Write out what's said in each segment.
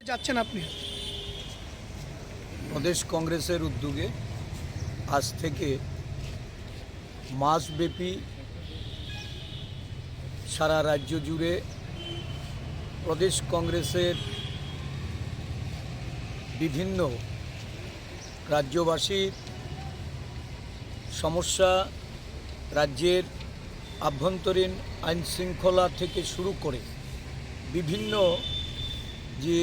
যাচ্ছেন আপনি? প্রদেশ কংগ্রেসের উদ্যোগে আজ থেকে মাসব্যাপী সারা রাজ্য জুড়ে প্রদেশ কংগ্রেসের বিভিন্ন রাজ্যবাসীর সমস্যা রাজ্যের আভ্যন্তরীণ আইন শৃঙ্খলা থেকে শুরু করে বিভিন্ন যে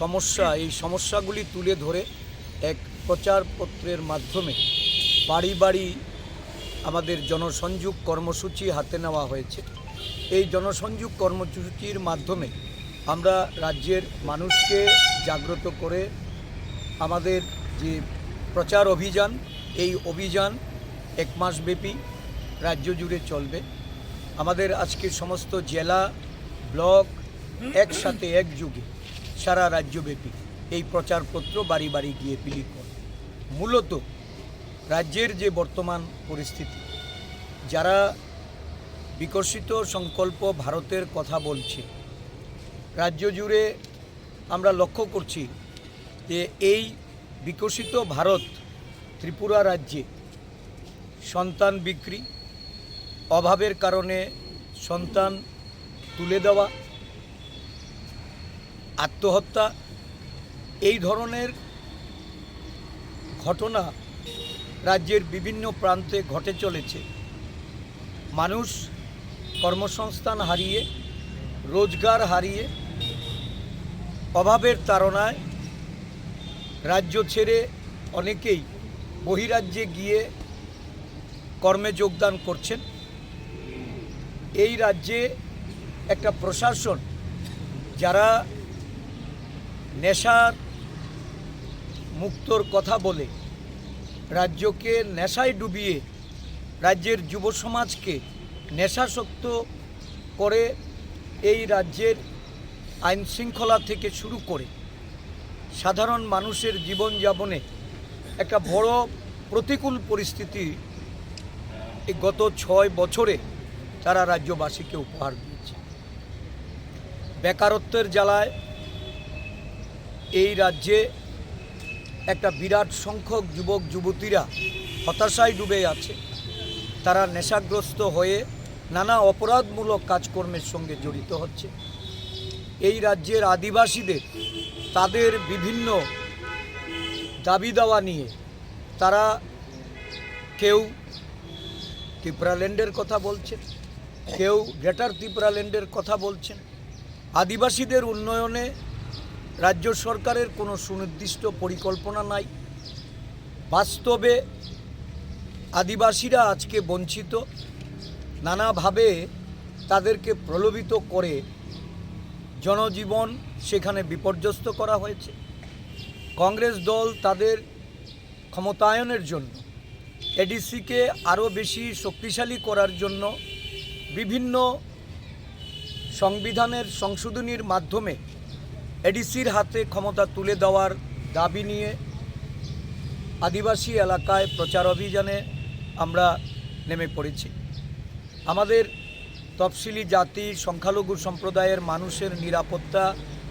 সমস্যা, এই সমস্যাগুলি তুলে ধরে এক প্রচারপত্রের মাধ্যমে বাড়ি বাড়ি আমাদের জনসংযোগ কর্মসূচি হাতে নেওয়া হয়েছে। এই জনসংযোগ কর্মসূচির মাধ্যমে আমরা রাজ্যের মানুষকে জাগ্রত করে আমাদের যে প্রচার অভিযান, এই অভিযান এক মাসব্যাপী রাজ্য জুড়ে চলবে। আমাদের আজকে সমস্ত জেলা, ব্লক একসাথে একযুগে সারা রাজ্যব্যাপী এই প্রচারপত্র বাড়ি বাড়ি গিয়ে বিলি করে। মূলত রাজ্যের যে বর্তমান পরিস্থিতি, যারা বিকশিত সংকল্প ভারতের কথা বলছে, রাজ্য জুড়ে আমরা লক্ষ্য করছি যে এই বিকশিত ভারত ত্রিপুরা রাজ্যে সন্তান বিক্রি, অভাবের কারণে সন্তান তুলে দেওয়া আত্মহত্যা, এই ধরনের ঘটনা রাজ্যের বিভিন্ন প্রান্তে ঘটে চলেছে। মানুষ কর্মসংস্থান হারিয়ে, রোজগার হারিয়ে, অভাবের তাড়নায় রাজ্য ছেড়ে অনেকেই বহিরাজ্যে গিয়ে কর্মে যোগদান করছেন। এই রাজ্যে একটা প্রশাসন যারা নেশার মুক্তর কথা বলে রাজ্যকে নেশায় ডুবিয়ে রাজ্যের যুব সমাজকে নেশাসক্ত করে এই রাজ্যের আইন শৃঙ্খলা থেকে শুরু করে সাধারণ মানুষের জীবনযাপনে একটা বড় প্রতিকূল পরিস্থিতি এই গত ছয় বছরে তারা রাজ্যবাসীকে উপহার দিয়েছে। বেকারত্বের জ্বালায় এই রাজ্যে একটা বিরাট সংখ্যক যুবক, যুবতীরা হতাশায় ডুবে আছে। তারা নেশাগ্রস্ত হয়ে নানা অপরাধমূলক কাজকর্মের সঙ্গে জড়িত হচ্ছে। এই রাজ্যের আদিবাসীদের তাদের বিভিন্ন দাবি দাওয়া নিয়ে তারা কেউ ত্রিপুরাল্যান্ডের কথা বলছেন, কেউ গ্রেটার ত্রিপুরাল্যান্ডের কথা বলছেন। আদিবাসীদের উন্নয়নে রাজ্য সরকারের কোনো সুনির্দিষ্ট পরিকল্পনা নাই। বাস্তবে আদিবাসীরা আজকে বঞ্চিত। নানাভাবে তাদেরকে প্রলোভিত করে জনজীবন সেখানে বিপর্যস্ত করা হয়েছে। কংগ্রেস দল তাদের ক্ষমতায়নের জন্য, এডিসিকে আরও বেশি শক্তিশালী করার জন্য বিভিন্ন সংবিধানের সংশোধনীর মাধ্যমে এডিসির হাতে ক্ষমতা তুলে দেওয়ার দাবি নিয়ে আদিবাসী এলাকায় প্রচার অভিযানে আমরা নেমে পড়েছি। আমাদের তফসিলি জাতি, সংখ্যালঘু সম্প্রদায়ের মানুষের নিরাপত্তা,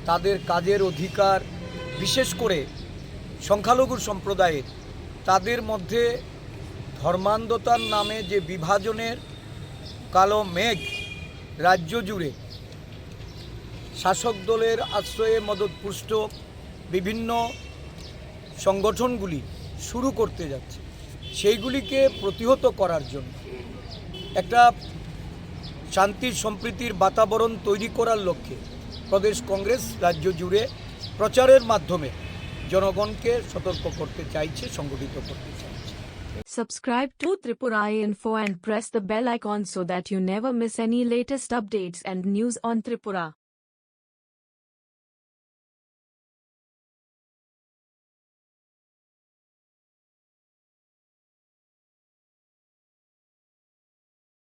তাদের কাজের অধিকার, বিশেষ করে সংখ্যালঘু সম্প্রদায়ের, তাদের মধ্যে ধর্মান্ধতার নামে যে বিভাজনের কালো মেঘ রাজ্য জুড়ে শাসক দলের আশ্রয়ে মদতপুষ্ট বিভিন্ন সংগঠনগুলি শুরু করতে যাচ্ছে সেইগুলিকে প্রতিহত করার জন্য একটা শান্তি সম্প্রীতির বাতাবরণ তৈরি করার লক্ষ্যে প্রদেশ কংগ্রেস রাজ্য জুড়ে প্রচারের মাধ্যমে জনগণকে সতর্ক করতে চাইছে, সংগঠিত করতে চাইছে Subscribe to Tripura Info and press the bell icon so that you never miss any latest updates and news on Tripura.